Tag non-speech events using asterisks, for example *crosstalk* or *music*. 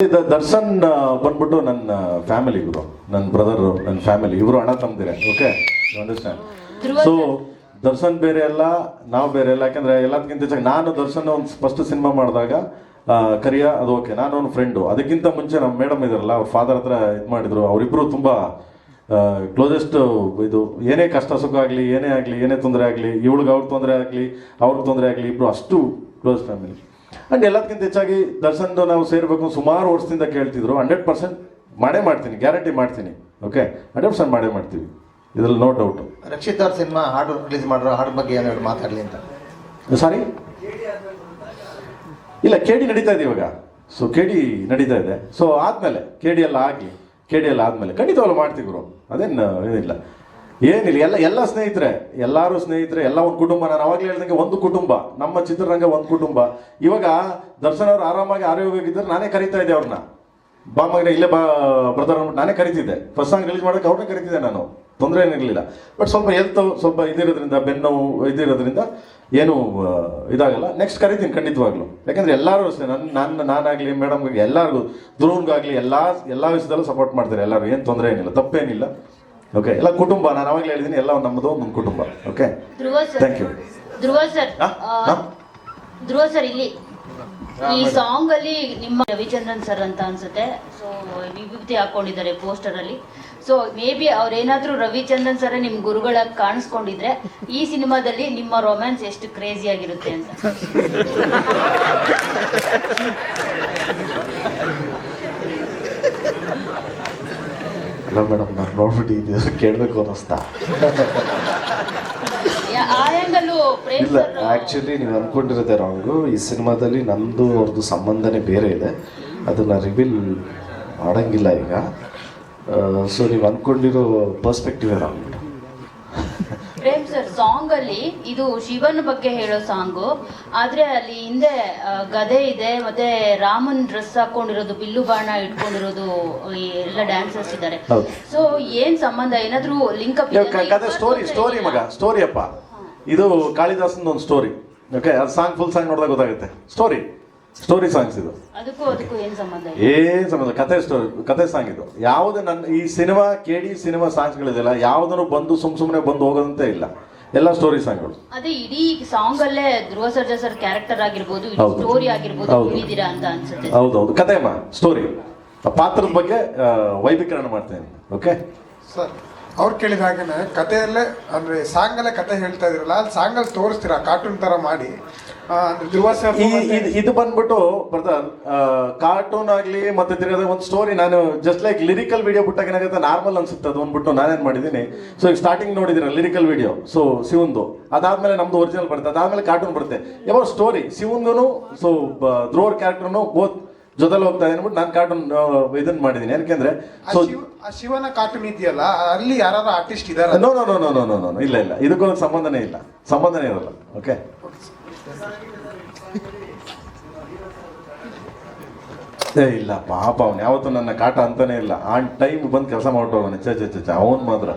ದರ್ಶನ್ ಬಂದ್ಬಿಟ್ಟು ನನ್ನ ಫ್ಯಾಮಿಲಿ ಇವರು ನನ್ನ ಬ್ರದರ್ ನನ್ನ ಫ್ಯಾಮಿಲಿ ಇವರು ಅಣ್ಣ ತಮ್ಮದಿರೆ ಓಕೆ ಅಂಡರ್ಸ್ಟ್ಯಾಂಡ್ ಸೊ ದರ್ಶನ್ ಬೇರೆ ಅಲ್ಲ ನಾವು ಬೇರೆ ಅಲ್ಲ ಯಾಕಂದ್ರೆ ಎಲ್ಲದಕ್ಕಿಂತ ಹೆಚ್ಚಾಗಿ ನಾನು ದರ್ಶನ್ ಒಂದು ಫಸ್ಟ್ ಸಿನಿಮಾ ಮಾಡಿದಾಗ ಕರಿಯ ಅದು ಓಕೆ ನಾನು ಒಂದು ಫ್ರೆಂಡು ಅದಕ್ಕಿಂತ ಮುಂಚೆ ನಮ್ಮ ಮೇಡಮ್ ಇದಾರಲ್ಲ ಅವ್ರ ಫಾದರ್ ಹತ್ರ ಇದು ಮಾಡಿದ್ರು ಅವರಿಬ್ಬರು ತುಂಬ ಕ್ಲೋಸೆಸ್ಟ್ ಇದು ಏನೇ ಕಷ್ಟ ಸುಖ ಆಗಲಿ ಏನೇ ಆಗಲಿ ಏನೇ ತೊಂದರೆ ಆಗಲಿ ಇವಳಿಗೆ ಅವ್ರಿಗೆ ತೊಂದರೆ ಆಗಲಿ ಅವ್ರಿಗೆ ತೊಂದರೆ ಆಗಲಿ ಇಬ್ಬರು ಅಷ್ಟು ಕ್ಲೋಸ್ ಫ್ಯಾಮಿಲಿ ಅಂಡ್ ಎಲ್ಲದಕ್ಕಿಂತ ಹೆಚ್ಚಾಗಿ ದರ್ಶನ್ದು ನಾವು ಸೇರಬೇಕು ಸುಮಾರು ವರ್ಷದಿಂದ ಕೇಳ್ತಿದ್ರು. ಹಂಡ್ರೆಡ್ ಪರ್ಸೆಂಟ್ ಮಾಡೇ ಮಾಡ್ತೀನಿ ಗ್ಯಾರಂಟಿ ಮಾಡ್ತೀನಿ. ಓಕೆ ಹಂಡ್ರೆಡ್ ಪರ್ಸೆಂಟ್ ಮಾಡೇ ಮಾಡ್ತೀವಿ. ಇದ್ರಲ್ಲಿ ನೋ ಡೌಟು ರಕ್ಷಿತ್ ಅವ್ರ ಸಿನಿಮಾ ಹಾಡು ರಿಲೀಸ್ ಮಾಡಿರೋ ಹಾಡು ಬಗ್ಗೆ ಏನಾದ್ರು ಮಾತಾಡಲಿ ಅಂತ? ಸಾರಿ ಇಲ್ಲ ಕೇಡಿ ನಡೀತಾ ಇದೆ ಇವಾಗ. ಸೊ ಕೆ ಡಿ ನಡೀತಾ ಇದೆ. ಸೊ ಆದಮೇಲೆ ಕೆ ಡಿ ಎಲ್ಲ ಆಗಲಿ ಕೇಡಿ ಎಲ್ಲ ಆದಮೇಲೆ ಖಂಡಿತವಾಗ್ಲೂ ಮಾಡ್ತೀವಿ ಗುರು. ಅದೇನು ಏನಿಲ್ಲ. ಏನಿಲ್ಲ, ಎಲ್ಲ ಎಲ್ಲ ಸ್ನೇಹಿತರೆ, ಎಲ್ಲರೂ ಸ್ನೇಹಿತರೆ, ಎಲ್ಲ ಒಂದು ಕುಟುಂಬ. ನಾನು ಅವಾಗಲೇ ಹೇಳ್ದಂಗೆ ಒಂದು ಕುಟುಂಬ. ನಮ್ಮ ಚಿತ್ರರಂಗ ಒಂದು ಕುಟುಂಬ. ಇವಾಗ ದರ್ಶನ್ ಅವ್ರು ಆರಾಮಾಗಿ ಆರೋಗ್ಯವಾಗಿದ್ದರೆ, ನಾನೇ ಕರಿತಾ ಇದ್ದೆ ಅವ್ರನ್ನ ಬಾ ಮಗನೇ, ಇಲ್ಲೇ ಬಾ ಬ್ರದರ್ ಅಂದ್ಬಿಟ್ಟು ನಾನೇ ಕರಿತಿದ್ದೆ. ಫಸ್ಟ್ ಸಾಂಗ್ ರಿಲೀಸ್ ಮಾಡೋಕೆ ಅವ್ರನ್ನೇ ಕರಿತಿದ್ದೆ ನಾನು. ತೊಂದರೆ ಏನಿರಲಿಲ್ಲ. ಬಟ್ ಸ್ವಲ್ಪ ಹೆಲ್ತ್ ಸ್ವಲ್ಪ ಇದಿರೋದ್ರಿಂದ ಬೆನ್ನೋವು ಇದಿರೋದ್ರಿಂದ ಏನು ಇದಾಗಲ್ಲ. ನೆಕ್ಸ್ಟ್ ಕರಿತೀನಿ ಖಂಡಿತವಾಗ್ಲೂ. ಯಾಕಂದ್ರೆ ಎಲ್ಲರೂ ಅಷ್ಟೇ ನನ್ನ ನನ್ನ ನಾನಾಗಲಿ ಮೇಡಮ್ಗೆ ಎಲ್ಲರಿಗೂ ಧ್ರುವನ್ಗಾಗಲಿ ಎಲ್ಲ ಎಲ್ಲ ವಿಷಯದಲ್ಲೂ ಸಪೋರ್ಟ್ ಮಾಡ್ತಾರೆ ಎಲ್ಲರೂ. ಏನು ತೊಂದರೆ ಏನಿಲ್ಲ, ತಪ್ಪೇನಿಲ್ಲ. ಓಕೆ ಎಲ್ಲ ಕುಟುಂಬ ನಾನು ಅವಾಗಲೇ ಹೇಳಿದ್ದೀನಿ ಎಲ್ಲ ನಮ್ಮದು ಒಂದು ಕುಟುಂಬ. Okay Dhruva sir. Thank you Dhruva sir? ಆ, ಧ್ರುವ ಸರ್ ಇಲ್ಲಿ ಈ ಸಾಂಗ್ ಅಲ್ಲಿ ನಿಮ್ಮ ರವಿಚಂದ್ರನ್ ಸರ್ ಅಂತ ಅನ್ಸುತ್ತೆ. ಸೊ ವಿಭೂತಿ ಹಾಕೊಂಡಿದ್ದಾರೆ ಪೋಸ್ಟರ್ ಅಲ್ಲಿ. ಸೊ ಮೇ ಬಿ ಅವ್ರೇನಾದ್ರೂ ರವಿಚಂದ್ರನ್ ಸರ್ ನಿಮ್ ಗುರುಗಳಾಗಿ ಕಾಣಿಸ್ಕೊಂಡಿದ್ರೆ ಈ ಸಿನಿಮಾದಲ್ಲಿ ನಿಮ್ಮ ರೊಮ್ಯಾನ್ಸ್ ಎಷ್ಟು ಕ್ರೇಜಿ ಆಗಿರುತ್ತೆ ಅಂತ. *laughs* ಅಲ್ಲ ಮೇಡಮ್ ನಾನು ನೋಡ್ಬಿಟ್ಟು ಇದು ಕೇಳಬೇಕು ಅನ್ನಿಸ್ತಾ ಇಲ್ಲ ಆ್ಯಕ್ಚುಲಿ ನೀವು ಅಂದ್ಕೊಂಡಿರೋದೇ ರಾಂಗು ಈ ಸಿನಿಮಾದಲ್ಲಿ ನಮ್ಮದು ಅವ್ರದ್ದು ಸಂಬಂಧನೇ ಬೇರೆ ಇದೆ. ಅದನ್ನು ರಿವೀಲ್ ಮಾಡೋಂಗಿಲ್ಲ ಈಗ. ಸೊ ನೀವು ಅಂದ್ಕೊಂಡಿರೋ ಪರ್ಸ್ಪೆಕ್ಟಿವ್ ರಾಂಗ್ ಸರ್ ಸಾಂಗ್ ಅಲ್ಲಿ ಇದು ಶಿವನ ಬಗ್ಗೆ ಹೇಳೋ ಸಾಂಗು. ಆದ್ರೆ ಅಲ್ಲಿ ಹಿಂದೆ ಗದೆ ಇದೆ ಮತ್ತೆ ರಾಮನ್ ಡ್ರೆಸ್ ಹಾಕೊಂಡಿರೋದು ಬಿಲ್ಲು ಬಾಣ ಇಟ್ಕೊಂಡಿರೋದು ಎಲ್ಲ ಡ್ಯಾನ್ಸರ್ಸ್ ಇದ್ದಾರೆ. ಸೊ ಏನ್ ಸಂಬಂಧ? ಏನಾದ್ರೂ ಲಿಂಕ್ ಅಪ್ ಸ್ಟೋರಿ ಸ್ಟೋರಿ ಮಗ ಸ್ಟೋರಿ ಅಪ್ಪ. ಇದು ಕಾಳಿದಾಸನ್ ಒಂದು ಸ್ಟೋರಿ ಓಕೆ ಅದು ಸಾಂಗ್ ಫುಲ್ ಸಾಂಗ್ ನೋಡಿದಾಗ ಗೊತ್ತಾಗುತ್ತೆ. ಸ್ಟೋರಿ ಸ್ಟೋರಿ ಸಾಂಗ್ಸ್ ಇದು. ಅದಕ್ಕೂ ಅದಕ್ಕೂ ಏನ್ ಸಂಬಂಧ ಇದೆ? ಏನ್ ಸಂಬಂಧ? ಕತೆ ಸ್ಟೋರಿ ಕತೆ ಸಾಂಗ್ ಇದು. ಯಾವುದೇ ನನ್ನ ಈ ಸಿನಿಮಾ ಕೇಳಿ ಸಿನಿಮಾ ಸಾಂಗ್ಸ್ಗಳಿದೆಯಲ್ಲ ಯಾವುದನ್ನು ಬಂದು ಸುಮ್ ಸುಮ್ಮನೆ ಬಂದು ಹೋಗೋದಂತೆ ಇಲ್ಲ. ಎಲ್ಲ ಸ್ಟೋರಿ ಸಾಂಗ್ಗಳು ಅದೇ ಇಡೀ ಸಾಂಗ್ ಅಲ್ಲೇ ಧ್ರುವ ಸರ್ಜಾ ಸರ್ ಕ್ಯಾರೆಕ್ಟರ್ ಆಗಿರ್ಬೋದು ಹೌದು. ಸ್ಟೋರಿ ಆಗಿರ್ಬೋದು ಹೌದು. ಹೇಳಿದೀರಾ ಅಂತ ಅನ್ಸುತ್ತೆ. ಹೌದೌದು ಅಮ್ಮ ಸ್ಟೋರಿ ಆ ಪಾತ್ರದ ಬಗ್ಗೆ ಆ, ವೈಭೀಕರಣ ಮಾಡ್ತೇನೆ. ಓಕೆ ಸರ್ ಅವ್ರು ಕೇಳಿದ ಹಾಗೇನೆ ಕಥೆಯಲ್ಲೇ ಅಂದ್ರೆ ಸಾಂಗಲ್ಲೇ ಕತೆ ಹೇಳ್ತಾ ಇದ್ರಲ್ಲ ಅಲ್ಲಿ ಸಾಂಗಲ್ಲಿ ತೋರಿಸ್ತೀರಾ ಕಾರ್ಟೂನ್ ತರ ಮಾಡಿ? ಆ, ಅಂದ್ರೆ ಧ್ರುವ ಸರ್ ಈ ಇದು- ಇದು ಬಂದ್ಬಿಟ್ಟು ಬ್ರದರ್ ಕಾರ್ಟೂನ್ ಆಗ್ಲಿ ಮತ್ತೆ ತಿರ್ಗದ ಒಂದು ಸ್ಟೋರಿ ನಾನು ಜಸ್ಟ್ ಲೈಕ್ ಲಿರಿಕಲ್ ವಿಡಿಯೋ ಬಿಟ್ಟಾಗ ಏನಾಗುತ್ತೆ ನಾರ್ಮಲ್ ಅನ್ಸುತ್ತೆ ಅದು ಅಂದ್ಬಿಟ್ಟು ನಾನೇನ್ ಮಾಡಿದ್ದೀನಿ. ಸೊ ಈಗ ಸ್ಟಾರ್ಟಿಂಗ್ ನೋಡಿದಿರ ಲಿರಿಕಲ್ ವಿಡಿಯೋ ಸೊ ಶಿವಂದು. ಅದಾದ್ಮೇಲೆ ನಮ್ದು ಒರಿಜಿನಲ್ ಬರುತ್ತೆ ಅದಾದ್ಮೇಲೆ ಕಾರ್ಟೂನ್ ಬರುತ್ತೆ. ಯಾವ ಸ್ಟೋರಿ ಶಿವಂದು ಸೊ ಧ್ರುವರ್ ಕ್ಯಾರೆಕ್ಟರ್ನು ಬೋತ್ ಜೊತೆಲಿ ಹೋಗ್ತಾ ಇದ್ದೀನಿ ಅಂದ್ಬಿಟ್ಟು ನಾನು ಕಾರ್ಟೂನ್ ಇದನ್ನ ಮಾಡಿದ್ದೀನಿ ಯಾಕೆಂದ್ರೆ ಆ ಸೊ ಆ ಶಿವನ ಕಾರ್ಟೂನ್ ಇದೆಯಲ್ಲ ಅಲ್ಲಿ ಯಾರು ಆರ್ಟಿಸ್ಟ್ ಇದಾರ no no no no no no ಇಲ್ಲ ಇಲ್ಲ. ಇದಕ್ಕೊಂದು ಸಂಬಂಧನೇ ಇಲ್ಲ. ಸಂಬಂಧನೇ ಇರಲ್ಲ. ಓಕೆ ಏ ಇಲ್ಲ ಪಾಪ ಅವ್ನು ಯಾವತ್ತೂ ನನ್ನ ಕಾಟ ಅಂತಾನೆ ಇಲ್ಲ. ಆನ್ ಟೈಮ್ ಬಂದು ಕೆಲಸ ಮಾಡ್ಬಿಟ್ಟು ಚಾ ಚಾ ಚಾ ಅವನು ಮಾತ್ರ.